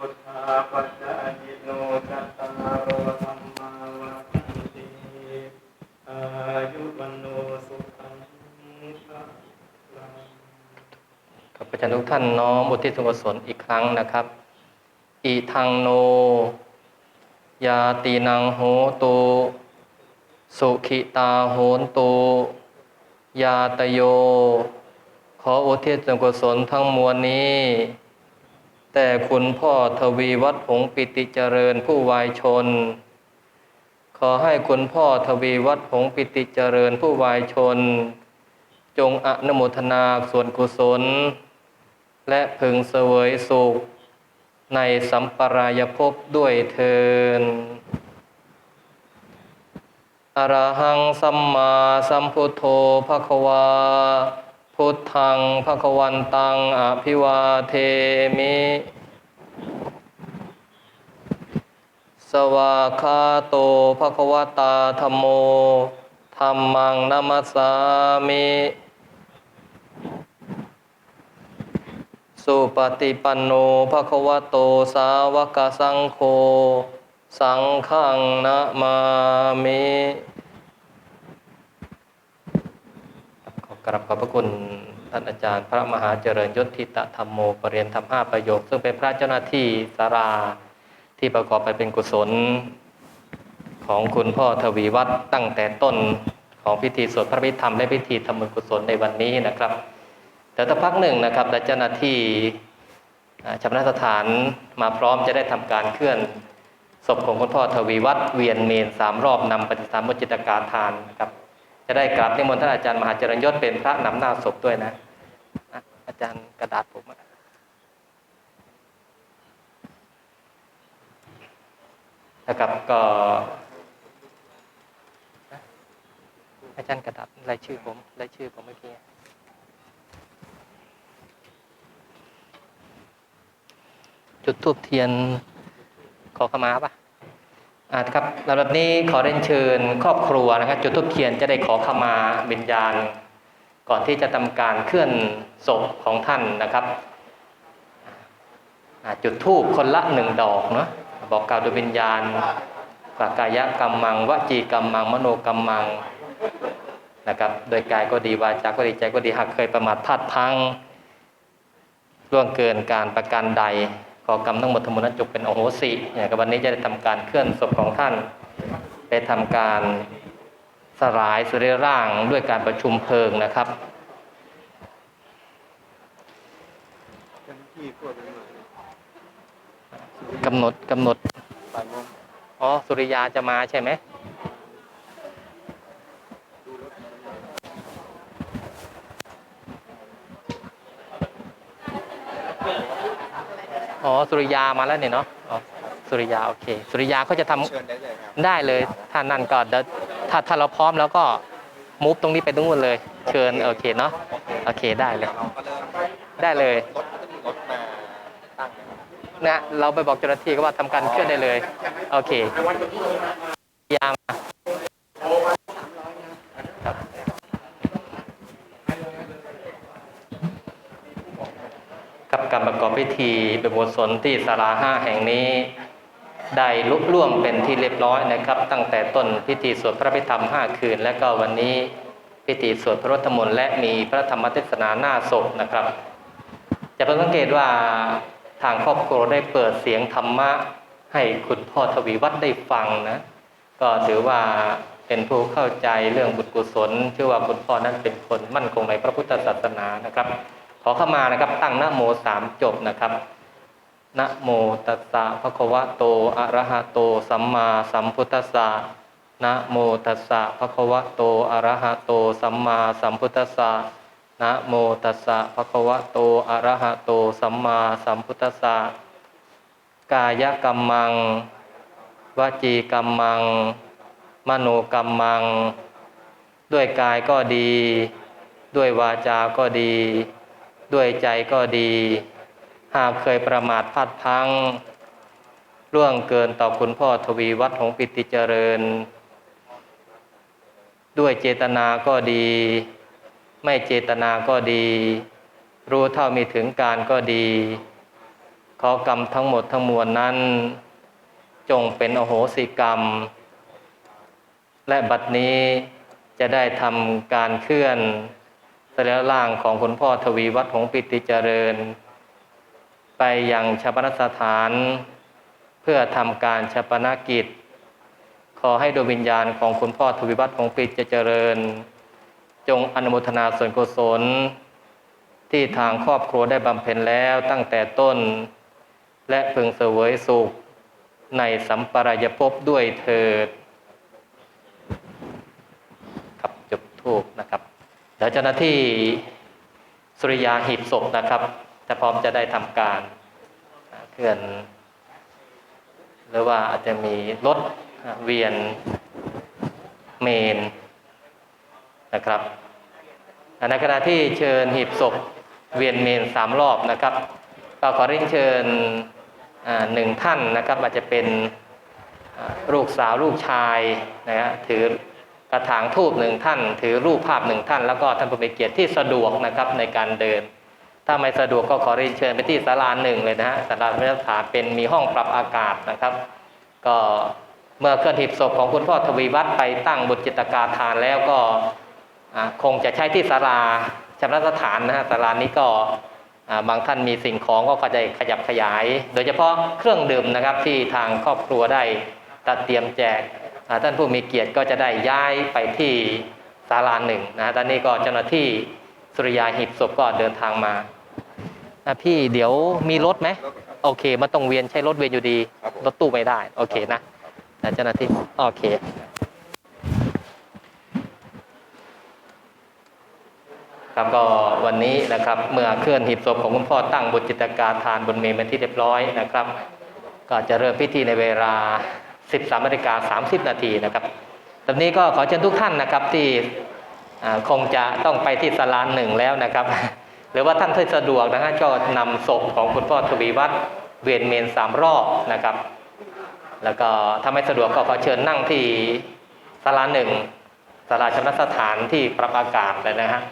พุทธาปัจจายิโนจัตตารโอธรรมาวาทันติอายุวันโนสุขังภะลังกับประจันทุกท่านน้อมอุทิศส่วนกุศลอีกครั้งนะครับ อีทังโน ยาตีนังโหตุสุขิตาโหนตุยาตโย ขออุทิศส่วนกุศลทั้งมวลนี้ แต่คุณพ่อทวีวัฒน์หงปิติเจริญผู้วายชน ขอให้คุณพ่อทวีวัฒน์หงปิติเจริญผู้วายชน จงอนุโมทนาส่วนกุศล และพึงเสวยสุข ในสัมปรายภพด้วยเทินอรหังสัมมาสัมพุทโธภควาพุทธังภควันตังอภิวาเทมิ ส วาคาโตภควตาธรรมโมธรรมังนัมัสสามิสุปฏิปันโนภะควโตสาวกสังโฆสังฆังนะมามิขอกราบขอบพระคุณท่านอาจารย์ พระมหาเจริญยศทิตธรรมโมปรริยนธรรมห้าประโยค ซึ่งเป็นพระเจ้าหน้าที่สารา ที่ประกอบไปเป็นกุศล ของคุณพ่อทวีวัฒน์ตั้งแต่ต้นของพิธีสวดพระพิธรรมและพิธีทำบุญกุศลในวันนี้นะครับ แต่ถ้าพักหนึ่งนะครับแต่เจ้าหน้าที่ชำนาญสถานมาพร้อมจะได้ทำการเคลื่อนศพของคุณพ่อทวีวัฒน์เวียนเมนสามรอบนำปฏิสามบจิตกาทานนะครับ จะได้กราบนิมนต์ท่านอาจารย์มหาจริญยศเป็นพระนำหน้าศพด้วยนะอะอาจารย์กระดาษผมอะ นะครับ ก็อาจารย์กระดาษรายชื่อผมรายชื่อผมเมื่อกี้จุดทูบเทียนขอขมาปะอ่าครับลำดับนี้ขอเรียนเชิญครอบครัวนะครับ จุดทูบเทียนจะได้ขอขมาวิญญาณ ก่อนที่จะทำการเคลื่อนศพของท่านนะครับจุดทูบคนละหนึ่งดอกเนาะ บอกกล่าวโดยวิญญาณปากายกรรมมังวจีกรรมมัง มโนกรรมมังนะครับ โดยกายก็ดีวาจาก็ดีใจก็ดีหากเคยประมาทพลาดพังล่วงเกินการประการใดขอกรรมทั้งหมดทั้งมวลนั้นจบเป็นโอโหสิเนี่ยวันนี้จะได้ทำการเคลื่อนศพของท่านไปทำการสลายสรีร่างด้วยการประชุมเพลิงนะครับ เจ้าหน้าที่พูดไปหน่อย กำหนดกำหนดบ่ายโมงอ๋อ สุริยาจะมาใช่ไหมอ๋อ สุริยามาแล้วเนี่ยเนาะอ๋อสุริยา โอเค สุริยาเขาจะทำเชิญได้เลยครับได้เลย ถ้านั่นก็เดี๋ยวถ้าถ้าเราพร้อมแล้วก็มูฟตรงนี้ไปตรงนู้นเลย เชิญ โอเคเนาะ โอเคได้เลยเราก็เริ่มได้เลย รถก็จะมีรถมาตั้ง นะเราไปบอกเจ้าหน้าที่ก็ว่าทำการเคลื่อนได้เลย โอเคยามครับกับการประกอบพิธีเป็นบทสนที่ศาลาห้าแห่งนี้ ได้ลุล่วงเป็นที่เรียบร้อยนะครับ ตั้งแต่ต้นพิธีสวดพระพิธรรมห้าคืน และก็วันนี้พิธีสวดพระรัตมนต์และมีพระธรรมเทศนาหน้าศพนะครับ จะเพิ่งสังเกตว่า ทางครอบครัวได้เปิดเสียงธรรมะ ให้คุณพ่อทวีวัฒน์ได้ฟังนะ ก็ถือว่าเป็นผู้เข้าใจเรื่องบุญกุศลเชื่อว่าคุณพ่อนั้นเป็นคนมั่นคงในพระพุทธศาสนานะครับ ขอเข้ามานะครับ ตั้งนะโมสามจบนะครับนะโมตัสสะภะคะวะโตอะระหะโต สัมมาสัมพุทธัสสะนะโมตัสสะภะคะวะโตอะระหะโต สัมมาสัมพุทธัสสะ นะโมตัสสะภะคะวะโตอะระหะโต สัมมาสัมพุทธัสสะกายกรรมังวจีกรรมัง มโนกรรมัง ด้วยกายก็ดี ด้วยวาจาก็ดี ด้วยใจก็ดี หากเคยประมาทพลาดพังล่วงเกินต่อคุณพ่อทวีวัฒน์หงปิติเจริญ ด้วยเจตนาก็ดี ไม่เจตนาก็ดี รู้เท่ามีถึงการก็ดี ขอกรรมทั้งหมดทั้งมวลนั้น จงเป็นโอโหสิกรรม และบัดนี้จะได้ทำการเคลื่อนสรีระร่างของคุณพ่อทวีวัฒน์ของปิติเจริญ ไปยังชาปนสถาน เพื่อทำการชาปนกิจ ขอให้ดวงวิญญาณของคุณพ่อทวีวัฒน์ของปิติเจริญ จงอนุโมทนาส่วนกุศล ที่ทางครอบครัวได้บำเพ็ญแล้วตั้งแต่ต้น และพึงเสวยสุข ในสัมปรายภพด้วยเถิดครับจุดทูบนะครับเดี๋ยวเจ้าหน้าที่สุริยาหีบศพนะครับ จะพร้อมจะได้ทำการเคลื่อน หรือว่าอาจจะมีรถเวียนเมน นะครับในขณะที่เชิญหีบศพเวียนเมนสามรอบนะครับก็ขอเรียนเชิญหนึ่งท่านนะครับอาจจะเป็นลูกสาวลูกชายนะฮะถือกระถางทูบหนึ่งท่าน ถือรูปภาพหนึ่งท่าน แล้วก็ท่านผู้มีเกียรติที่สะดวกนะครับในการเดิน ถ้าไม่สะดวกก็ขอเรียนเชิญไปที่ศาลาหนึ่งเลยนะฮะศาลาพระสถานเป็นมีห้องปรับอากาศนะครับ ก็เมื่อเคลื่อนหีบศพของคุณพ่อทวีวัฒน์ไปตั้งบนจิตกาทานแล้วก็ คงจะใช้ที่ศาลาชำระสถานนะฮะศาลานี้ก็อ่าบางท่านมีสิ่งของก็ขจะขยับขยาย โดยเฉพาะเครื่องดื่มนะครับที่ทางครอบครัวได้ตัดเตรียมแจกอ่าท่านผู้มีเกียรติก็จะได้ย้ายไปที่ศาลาหนึ่งนะฮะตอนนี้ก็เจ้าหน้าที่สุริยาหีบศพก็เดินทางมาอะพี่เดี๋ยวมีรถไหมโอเคมันต้องเวียนใช้รถเวียนอยู่ดีครับผมรถตู้ไม่ได้ โอเคนะแต่เจ้าหน้าที่โอเค ครับก็วันนี้นะครับเมื่อเคลื่อนหีบศพของคุณพ่อตั้งบนจิตกาทานบนเมนเป็นที่เรียบร้อยนะครับ ก็จะเริ่มพิธีในเวลา 13นาฬิกา30 นาทีนะครับตอนนี้ก็ขอเชิญทุกท่านนะครับที่คงจะต้องไปที่สลานหนึ่งแล้วนะครับ หรือว่าท่านที่สะดวกนะฮะก็นำศพของคุณพ่อทวีวัฒน์เวียนเมนสามรอบนะครับ แล้วก็ถ้าไม่สะดวกก็ขอเชิญนั่งที่ศาลาหนึ่งศาลาชำระสถานที่ปรับอากาศเลยนะฮะ